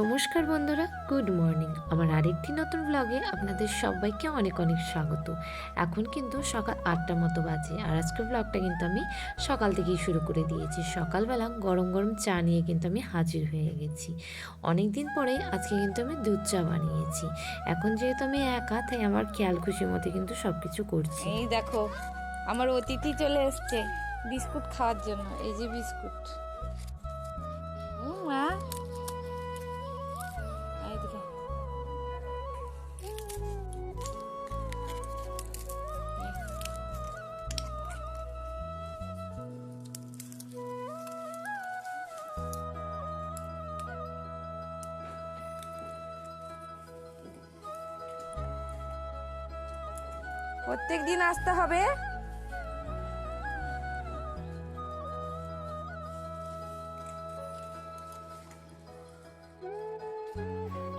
নমস্কার বন্ধুরা good morning আমার আরেকটি নতুন ব্লগে আপনাদের সবাইকে অনেক অনেক স্বাগত। এখন কিন্তু সকাল আটটার মতো বাজে, আর আজকের ব্লগটা কিন্তু আমি সকাল থেকেই শুরু করে দিয়েছি। সকালবেলা গরম গরম চা নিয়ে কিন্তু আমি হাজির হয়ে গেছি। অনেক দিন পরে আজকে কিন্তু আমি দুধ চা বানিয়েছি। এখন যেহেতু আমি একা, তাই আমার খেয়াল খুশি মতো কিন্তু সব কিছু করছি। এই দেখো, আমার অতিথি চলে এসছে বিস্কুট খাওয়ার জন্য, এই যে বিস্কুট। প্রত্যেক দিন আসতে হবে।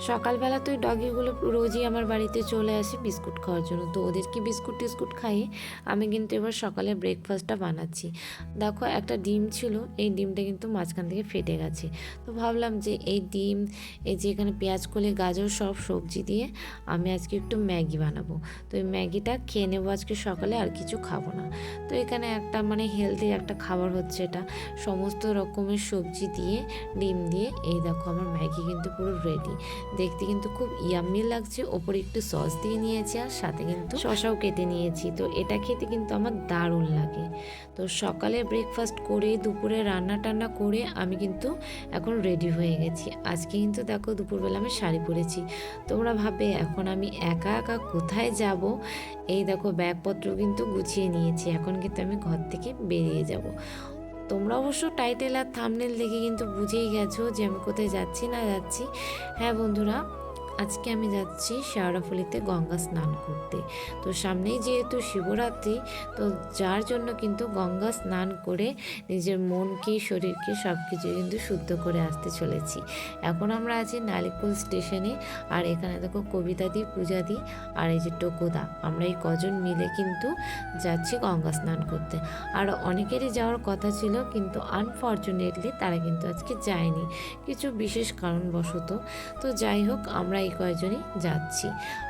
সকালবেলা তো ওই ডগিগুলো রোজই আমার বাড়িতে চলে আসে বিস্কুট খাওয়ার জন্য। তো ওদেরকে বিস্কুট টিস্কুট খাইয়ে আমি কিন্তু এবার সকালে ব্রেকফাস্টটা বানাচ্ছি। দেখো, একটা ডিম ছিল, এই ডিমটা কিন্তু মাঝখান থেকে ফেটে গেছে। তো ভাবলাম যে এই ডিম, এই যে এখানে পেঁয়াজ, কলে, গাজর সব সবজি দিয়ে আমি আজকে একটু ম্যাগি বানাবো। তো এই ম্যাগিটা খেয়ে নেব আজকে সকালে, আর কিছু খাব না। তো এখানে একটা মানে হেলদি একটা খাবার হচ্ছে এটা। সমস্ত রকমের সবজি দিয়ে, ডিম দিয়ে, এই দেখো আমার ম্যাগি কিন্তু পুরো রেডি দেখতে কিন্তু খুব ইয়াম্মি লাগছে। ওপরে একটু সস দিয়ে নিয়েছি আর সাথে কিন্তু শশাও কেটে নিয়েছি। তো এটা খেতে কিন্তু আমার দারুণ লাগে। তো সকালে ব্রেকফাস্ট করে, দুপুরে রান্না টান্না করে আমি কিন্তু এখন রেডি হয়ে গেছি। আজকে কিন্তু দেখো দুপুরবেলা আমি শাড়ি পরেছি। তোমরা ভাবে এখন আমি একা একা কোথায় যাব? এই দেখো ব্যাগপত্র কিন্তু গুছিয়ে নিয়েছি। এখন কিন্তু আমি ঘর থেকে বেরিয়ে যাব। তোমরা অবশ্য টাইটেল আর থামনেল দেখে কিন্তু বুঝেই গেছো যে আমি কোথায় যাচ্ছি, না যাচ্ছি। হ্যাঁ বন্ধুরা আজকে আমি যাচ্ছি শেওড়াফুলিতে গঙ্গা স্নান করতে। তো সামনেই যেহেতু শিবরাত্রি, তো যার জন্য কিন্তু গঙ্গা স্নান করে নিজের মনকে, শরীরকে সব কিছু কিন্তু শুদ্ধ করে আসতে চলেছি। এখন আমরা আছি নালিকুল স্টেশনে, আর এখানে দেখো কবিতা দি, পূজা দি, আর এই যে টোকোদা আমরা এই কজন মিলে কিন্তু যাচ্ছি গঙ্গা স্নান করতে। আর অনেকেরই যাওয়ার কথা ছিল, কিন্তু আনফর্চুনেটলি তারা কিন্তু আজকে যায়নি। কিছু বিশেষ কারণবশত। তো যাই হোক, আমরা এই কয়জনই যাচ্ছি।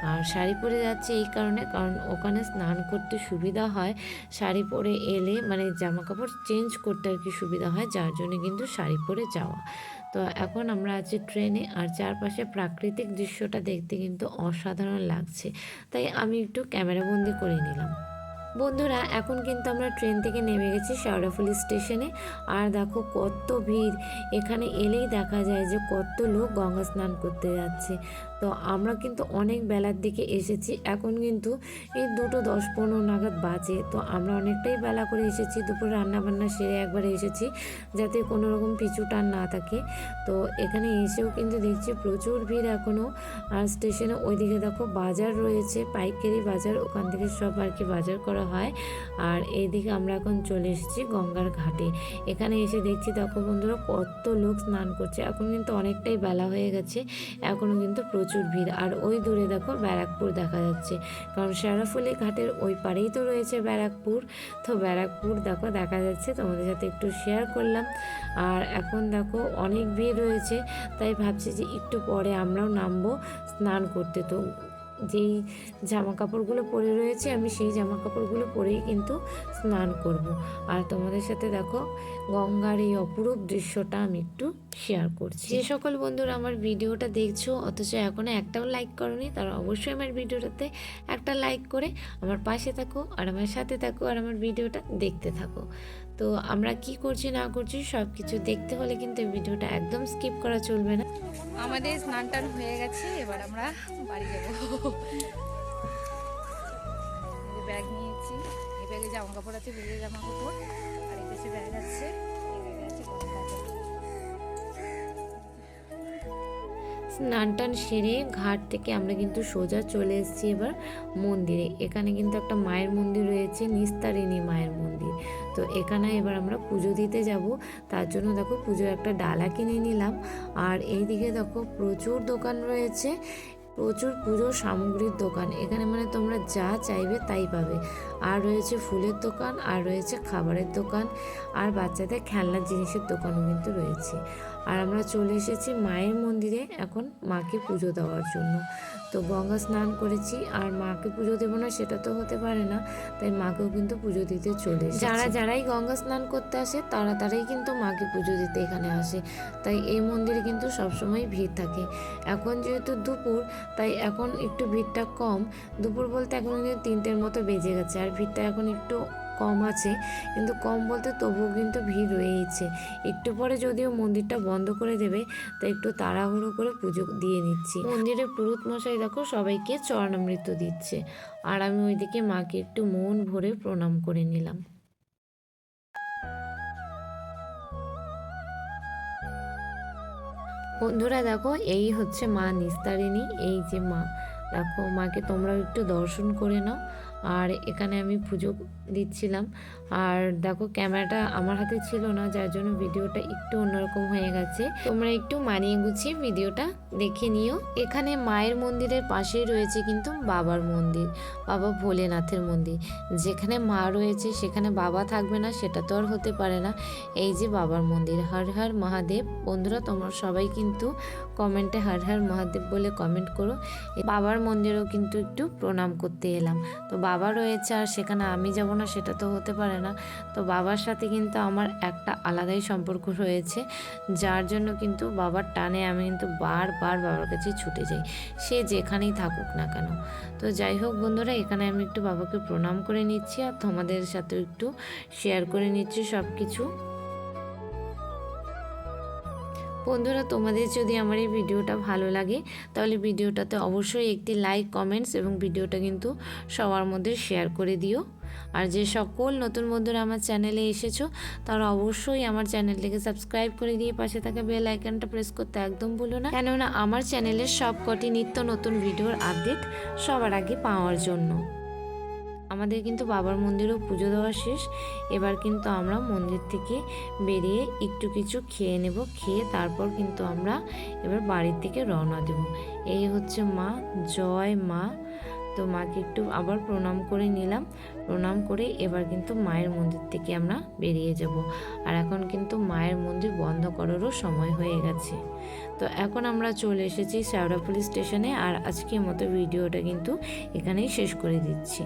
আর শাড়ি পরে যাচ্ছি এই কারণে, কারণ ওখানে স্নান করতে সুবিধা হয়। শাড়ি পরে এলে মানে জামা কাপড় চেঞ্জ করতে আর কি সুবিধা হয়, যার জন্য কিন্তু শাড়ি পরে যাওয়া। তো এখন আমরা আছি ট্রেনে, আর চারপাশে প্রাকৃতিক দৃশ্যটা দেখতে কিন্তু অসাধারণ লাগছে। তাই আমি একটু ক্যামেরাবন্দি করে নিলাম। বন্ধুরা, এখন কিন্তু আমরা ট্রেন থেকে নেমে গেছি শেওড়াফুলি স্টেশনে। আর দেখো কত ভিড়। এখানে এলেই দেখা যায় যে কত লোক গঙ্গা স্নান করতে যাচ্ছে। তো আমরা কিন্তু অনেক বেলার দিকে এসেছি। এখন কিন্তু এই দুটো দশ পনেরো নাগাদ বাজে। তো আমরা অনেকটাই বেলা করে এসেছি। দুপুর রান্না বান্না সেরে একবারে এসেছি যাতে কোনো রকম পিছু টান না থাকে। তো এখানে এসেও কিন্তু দেখছি প্রচুর ভিড় এখনও আর স্টেশনে ওইদিকে দেখো বাজার রয়েছে। পাইকারি বাজার, ওখান থেকে সব আর কি বাজার করা হয়। আর এইদিকে আমরা এখন চলে এসেছি গঙ্গার ঘাটে। এখানে এসে দেখছি, দেখো বন্ধুরা, কত লোক স্নান করছে। এখন কিন্তু অনেকটাই বেলা হয়ে গেছে। এখনও কিন্তু প্রচুর ভিড়। আর ওই দূরে দেখো ব্যারাকপুর দেখা যাচ্ছে। কারণ শেরাফুলি ঘাটের ওই পারেই তো রয়েছে ব্যারাকপুর। তো ব্যারাকপুর দেখো, দেখা যাচ্ছে। তোমাদের সাথে একটু শেয়ার করলাম। আর এখন দেখো অনেক ভিড় রয়েছে। তাই ভাবছি যে একটু পরে আমরাও নামবো স্নান করতে। তো যেই জামা কাপড়গুলো পরে রয়েছে, আমি সেই জামা কাপড়গুলো পরেই কিন্তু স্নান করব। আর তোমাদের সাথে দেখো, গঙ্গার এই অপরূপ দৃশ্যটা আমি একটু শেয়ার করছি। যে সকল বন্ধুরা আমার ভিডিওটা দেখছ, অথচ এখনও একটাও লাইক করনি, তারা অবশ্যই আমার ভিডিওটাতে একটা লাইক করে আমার পাশে থাকো, আর আমার সাথে থাকো, আর আমার ভিডিওটা দেখতে থাকো। তো আমরা কি করছি, না করছি সব কিছু দেখতে হলে কিন্তু ভিডিওটা একদম স্কিপ করা চলবে না। আমাদের স্নান টান হয়ে গেছে, এবার আমরা বাড়ি যাব। ব্যাগ নিয়েছি। এই ব্যাগে জামা কাপড় আছে, ভিজে জামা কাপড় স্নান টান সেরে ঘাট থেকে আমরা কিন্তু সোজা চলে এসেছি এবার মন্দিরে। এখানে কিন্তু একটা মায়ের মন্দির রয়েছে, নিস্তারিণী মায়ের মন্দির। তো এখানে এবার আমরা পুজো দিতে যাব। তার জন্য দেখো পুজোর একটা ডালা কিনে নিলাম। আর এইদিকে দেখো প্রচুর দোকান রয়েছে। প্রচুর পুজোর সামগ্রীর দোকান। এখানে মানে তোমরা যা চাইবে তাই পাবে। আর রয়েছে ফুলের দোকান, আর রয়েছে খাবারের দোকান, আর বাচ্চাদের খেলনার জিনিসের দোকানও কিন্তু রয়েছে। আর আমরা চলে এসেছি মায়ের মন্দিরে এখন মাকে পুজো দেওয়ার জন্য। তো গঙ্গা স্নান করেছি, আর মাকে পুজো দেবো না, সেটা তো হতে পারে না, তাই মাকেও কিন্তু পুজো দিতে চলে যারা যারাই গঙ্গা স্নান করতে আসে তারা তারাই কিন্তু মাকে পুজো দিতে এখানে আসে, তাই এই মন্দিরে কিন্তু সবসময় ভিড় থাকে। এখন যেহেতু দুপুর, তাই এখন একটু ভিড়টা কম, দুপুর বলতে এখন কিন্তু তিনটের মতো বেজে গেছে, আর ভিড়টা এখন একটু কম আছে, কিন্তু কম বলতে তবুও কিন্তু ভিড় রয়েইছে। একটু পরে যদিও মন্দিরটা বন্ধ করে দেবে তাই একটু তাড়াহুড়ো করে পুজো দিয়ে নিচ্ছি। মন্দিরে পুরুত মশাই দেখো সবাইকে চরণামৃত দিচ্ছে। আর আমি ওইদিকে মাকে একটু মন ভরে প্রণাম করে নিলাম। বন্ধুরা দেখো, এই হচ্ছে মা নিস্তারিণী, এই যে মা। দেখো, মাকে তোমরাও একটু দর্শন করে নাও। আর এখানে আমি পুজো দিচ্ছিলাম। আর দেখো ক্যামেরাটা আমার হাতে ছিল না, যার জন্য ভিডিওটা একটু অন্যরকম হয়ে গেছে। তোমরা একটু মানিয়ে গুছিয়ে ভিডিওটা দেখে নিও। এখানে মায়ের মন্দিরের পাশেই রয়েছে কিন্তু বাবার মন্দির, বাবা ভোলেনাথের মন্দির। যেখানে মা রয়েছে, সেখানে বাবা থাকবে না, সেটা তো আর হতে পারে না। এই যে বাবার মন্দির, হর হর মহাদেব। বন্ধুরা, তোমরা সবাই কিন্তু কমেন্টে হর হর মহাদেব বলে কমেন্ট করো। বাবার মন্দিরেও কিন্তু একটু প্রণাম করতে এলাম। তো বাবা রয়েছে, আর সেখানে আমি যাব না, সেটা তো হতে পারে না। তো বাবার সাথে কিন্তু আমার একটা আলাদাই সম্পর্ক রয়েছে, যার জন্য কিন্তু বাবার টানে আমি কিন্তু বারবার বাবার কাছে ছুটে যাই। সে যেখানেই থাকুক না কেন। তো যাই হোক বন্ধুরা, এখানে আমি একটু বাবাকে প্রণাম করে নিচ্ছি আর তোমাদের সাথেও একটু শেয়ার করে নিচ্ছি সব কিছু বন্ধুরা, তোমাদের যদি আমার এই ভিডিওটা ভালো লাগে, তাহলে ভিডিওটাতে অবশ্যই একটি লাইক কমেন্টস এবং ভিডিওটা কিন্তু সবার মধ্যে শেয়ার করে দিও। আর যে সকল নতুন বন্ধুরা আমার চ্যানেলে এসেছ, তারা অবশ্যই আমার চ্যানেলটিকে সাবস্ক্রাইব করে দিয়ে পাশে থাকা বেল আইকনটা প্রেস করতে একদম ভুলো না। কেননা আমার চ্যানেলের সব কটি নিত্য নতুন ভিডিওর আপডেট সবার আগে পাওয়ার জন্য। আমাদের কিন্তু বাবার মন্দিরেও পুজো দেওয়া শেষ। এবার কিন্তু আমরা মন্দির থেকে বেরিয়ে একটু কিছু খেয়ে নেব, খেয়ে তারপর কিন্তু আমরা এবার বাড়ির থেকে রওনা দেব। এই হচ্ছে মা, জয় মা। তো মাকে একটু আবার প্রণাম করে নিলাম। প্রণাম করে এবার কিন্তু মায়ের মন্দির থেকে আমরা বেরিয়ে যাব। আর এখন কিন্তু মায়ের মন্দির বন্ধ করারও সময় হয়ে গেছে। তো এখন আমরা চলে এসেছি শ্যাওড়া পুলিশ স্টেশনে আর আজকের মতো ভিডিওটা কিন্তু এখানেই শেষ করে দিচ্ছি।